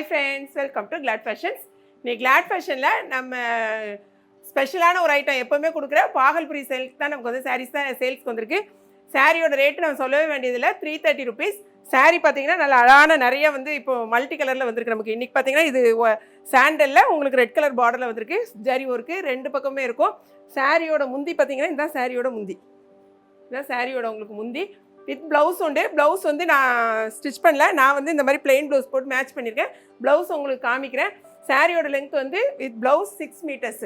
Hi friends welcome to glad fashions நீ Claude ஃபேஷனில் நம்ம ஸ்பெஷலான ஒரு ஐட்டம் எப்போவுமே கொடுக்குற பாகல்புரி சேல்ஸ் தான் நமக்கு வந்து சாரீஸ் தான் சேல்ஸ்க்கு வந்திருக்கு. சாரியோட ரேட்டு நம்ம சொல்லவே வேண்டியதில்லை. த்ரீ தேர்ட்டி ருபீஸ் சாரீ பார்த்தீங்கன்னா நல்ல அழகான நிறைய வந்து இப்போ மல்டி கலரில் வந்திருக்கு நமக்கு. இன்றைக்கி பார்த்தீங்கன்னா இது சாண்டலில் உங்களுக்கு ரெட் கலர் பார்டரில் வந்திருக்கு. ஜரி ஒர்க்கு ரெண்டு பக்கமே இருக்கும். சாரியோட முந்தி பார்த்தீங்கன்னா இதுதான் சாரியோட முந்தி. இதுதான் சாரியோட உங்களுக்கு முந்தி. வித் ப்ளவுஸ் உண்டு. ப்ளவுஸ் வந்து நான் ஸ்டிச் பண்ணல. நான் வந்து இந்த மாதிரி பிளெயின் ப்ளவுஸ் போட்டு மேட்ச் பண்ணியிருக்கேன் ப்ளவுஸ் உங்களுக்கு காமிக்கிறேன். சாரியோட லென்த் வந்து வித் ப்ளவுஸ் சிக்ஸ் மீட்டர்ஸ்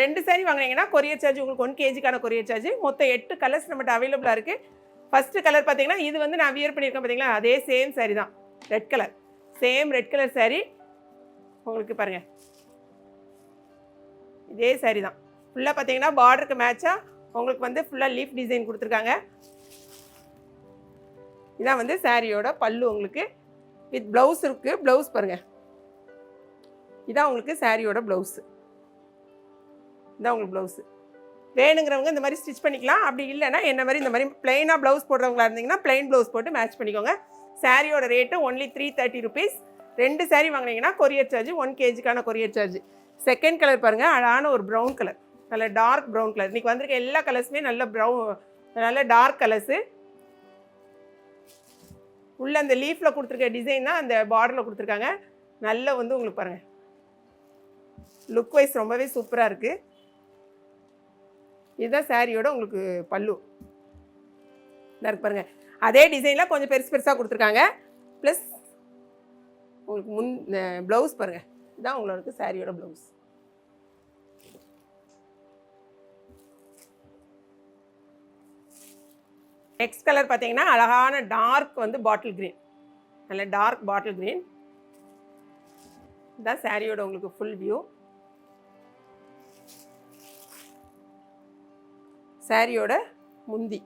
ரெண்டு சாரி வாங்குனீங்கன்னா கொரியர் சார்ஜ் உங்களுக்கு ஒன் கேஜிக்கான கொரியர் சார்ஜ் மொத்தம் எட்டு கலர்ஸ் நம்மகிட்ட அவைலபிளாக இருக்குது ஃபஸ்ட்டு கலர் பார்த்தீங்கன்னா இது வந்து நான் வியர் பண்ணியிருக்கேன் பார்த்தீங்களா? அதே சேம் சாரி தான். Red colour same red colour sari உங்களுக்கு பாருங்கள் இதே சாரி தான். ஃபுல்லாக பார்த்தீங்கன்னா பார்டருக்கு மேட்சாக உங்களுக்கு வந்து ஃபுல்லாக லீஃப் டிசைன் கொடுத்துருக்காங்க. இதான் வந்து சாரியோட பல்லு உங்களுக்கு வித் ப்ளவுஸ் இருக்குது ப்ளவுஸ் பாருங்கள் இதான் உங்களுக்கு சாரியோட ப்ளவுஸு இதான் உங்களுக்கு ப்ளவுஸு வேணுங்கிறவங்க இந்த மாதிரி ஸ்டிச் பண்ணிக்கலாம். அப்படி இல்லைன்னா என்ன மாதிரி இந்த மாதிரி பிளெயினாக ப்ளவுஸ் போடுறவங்களா இருந்தீங்கன்னா பிளெயின் ப்ளவுஸ் போட்டு மேட்ச் பண்ணிக்கோங்க. சாரியோட rate only three thirty rupees ரெண்டு சாரி வாங்குனீங்கன்னா கொரியர் சார்ஜ் ஒன் கேஜிக்கான கொரியர் சார்ஜ் செகண்ட் கலர் பாருங்கள் அழகான ஒரு ப்ரௌன் கலர் நல்ல டார்க் ப்ரௌன் கலர் இன்றைக்கி வந்திருக்க எல்லா கலர்ஸுமே நல்ல ப்ரௌன் நல்ல டார்க் கலர்ஸு உள்ளே அந்த லீஃப்பில் கொடுத்துருக்க டிசைன் தான் அந்த பார்டரில் கொடுத்துருக்காங்க. நல்ல வந்து உங்களுக்கு பாருங்கள் லுக் வைஸ் ரொம்பவே சூப்பராக இருக்குது இதுதான் சாரியோட உங்களுக்கு பல்லு. இதாக இருக்கு பாருங்கள் அதே டிசைனில் கொஞ்சம் பெருசு பெருசாக கொடுத்துருக்காங்க. ப்ளஸ் உங்களுக்கு முன் ப்ளவுஸ் பாருங்கள் இதுதான் உங்களுக்கு சாரியோட ப்ளவுஸ் நெக்ஸ்ட் கலர் பார்த்தீங்கன்னா அழகான டார்க் வந்து பாட்டில் க்ரீன் நல்ல டார்க் பாட்டில் க்ரீன் இதுதான் சாரியோட உங்களுக்கு ஃபுல் வியூ சாரியோட முந்தி.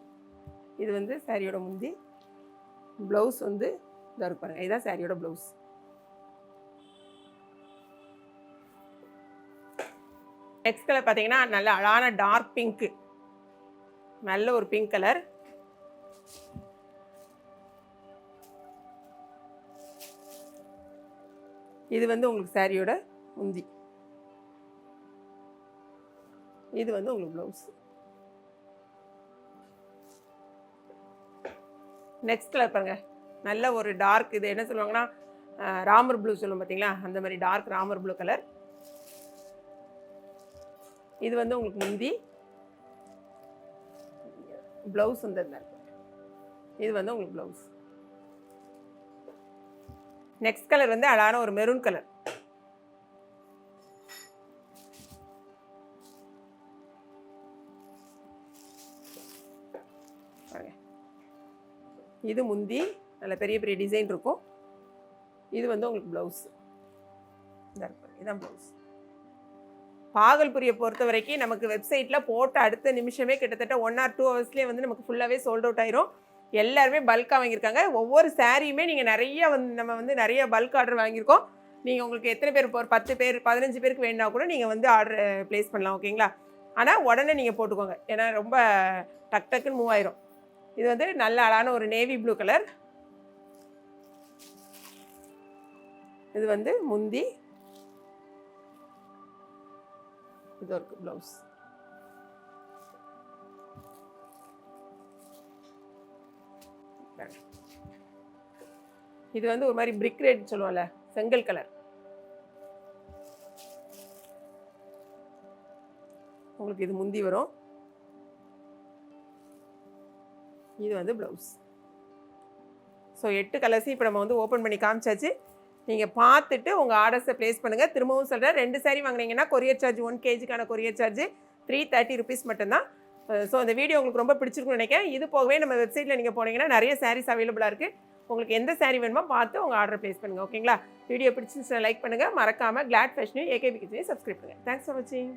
இது வந்து சாரியோட முந்தி. ப்ளவுஸ் வந்து இதாக இருப்பாருங்க இதுதான் சாரியோட ப்ளவுஸ் நெக்ஸ்ட் கலர் பார்த்தீங்கன்னா நல்ல அழகான டார்க் பிங்க்கு நல்ல ஒரு பிங்க் கலர் இது வந்து உங்களுக்கு சாரியோட முந்தி இது வந்து உங்களுக்கு ப்ளவுஸ் நெக்ஸ்ட் கலர் பாருங்க. நல்ல ஒரு டார்க் இது என்ன சொல்லுவாங்கன்னா ராமர் ப்ளூ சொல்லுவோம் பார்த்தீங்களா அந்த மாதிரி டார்க் ராமர் ப்ளூ கலர் இது வந்து உங்களுக்கு முந்தி. ப்ளவுஸ் வந்து இது. வந்து உங்களுக்கு ப்ளவுஸ் நெக்ஸ்ட் கலர் வந்து அழகான ஒரு மெரூன் கலர் இது முந்தி நல்ல பெரிய பெரிய டிசைன் இருக்கும். இது வந்து உங்களுக்கு ப்ளவுஸ் இதான் ப்ளவுஸ் பாகல்புரியை பொறுத்த வரைக்கும் நமக்கு வெப்சைட்டில் போட்ட அடுத்த நிமிஷமே கிட்டத்தட்ட ஒன் ஆர் டூ ஹவர்ஸ்லேயே வந்து நமக்கு ஃபுல்லாகவே சோல்ட் அவுட் ஆயிரும். எல்லாருமே பல்காக வாங்கியிருக்காங்க. ஒவ்வொரு சாரியுமே நீங்கள் நிறைய வந்து நம்ம வந்து நிறைய பல்க் ஆர்டர் வாங்கியிருக்கோம். நீங்கள் உங்களுக்கு எத்தனை பேர் இப்போ ஒரு பத்து பேர் பதினஞ்சு பேருக்கு வேணுன்னா கூட நீங்கள் வந்து ஆர்டர் ப்ளேஸ் பண்ணலாம் ஓகேங்களா ஆனால் உடனே நீங்கள் போட்டுக்கோங்க. ஏன்னா ரொம்ப டக் டக்குன்னு மூவ் ஆயிரும். இது வந்து நல்ல அழகான ஒரு நேவி ப்ளூ கலர் இது வந்து முந்தி. இது ஒரு ப்ளவுஸ் இது வந்து ஒரு மாதிரி பிரிக் ரெட் சொல்லுவோம்ல செங்கல் கலர் உங்களுக்கு இது முந்தி வரும். இது வந்து ப்ளவுஸ் ஸோ எட்டு கலர்ஸையும் இப்போ நம்ம வந்து ஓப்பன் பண்ணி காமிச்சாச்சு. நீங்கள் பார்த்துட்டு உங்கள் ஆர்டர்ஸை ப்ளேஸ் பண்ணுங்கள் திரும்பவும் சொல்கிறேன் ரெண்டு சாரி வாங்குனீங்கன்னா courier charge one கேஜிக்கான courier charge three thirty rupees மட்டும்தான். ஸோ அந்த வீடியோ உங்களுக்கு ரொம்ப பிடிச்சிருக்கும்னு நினைக்கிறேன். இது போகவே நம்ம வெப்சைட்டில் நீங்கள் போனீங்கன்னா நிறைய சாரீஸ் அவைலபிளாக இருக்குது உங்களுக்கு எந்த சாரீ வேணுமோ பார்த்து உங்கள் ஆர்டர் ப்ளேஸ் பண்ணுங்கள் ஓகேங்களா வீடியோ பிடிச்சிருந்துச்சுன்னா லைக் பண்ணுங்கள் மறக்காமல் கிளாட் ஃபேஷனையும் ஏகேபி கிச்சனையும் சப்ஸ்கிரைப் பண்ணுங்கள் தேங்க்ஸ் ஃபார் வாட்சிங்